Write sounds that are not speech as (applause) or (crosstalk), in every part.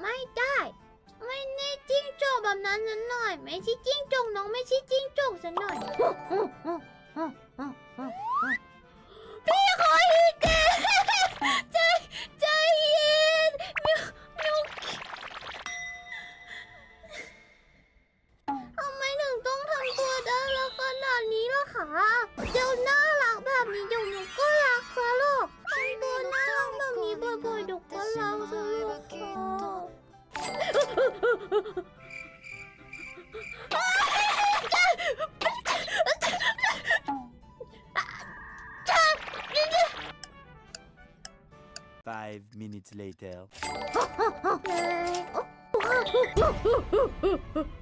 ไม่ได้ ไม่ได่จิ้งจกแบบนั้นสักหน่อย ไม่ใช่จิ้งจกน้องไม่ใช่จิ้งจกสักหน่อยพี่ขออีกกใจใจเย็นมิวมิวทำไมถึงต้องทำตัวได้แล้วขนาดนี้ล่ะคะเจ้าน่ารักแบบนี้อยู่มิ Five minutes later. (laughs)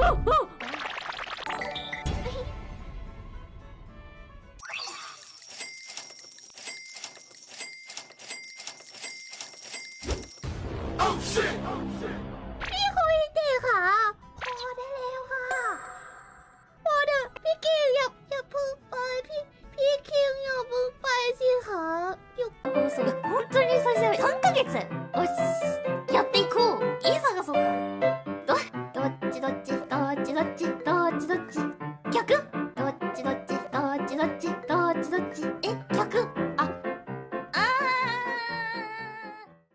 Oh shit! Oh shit! っちどっちどっちどっちどっちどっちどっちえ曲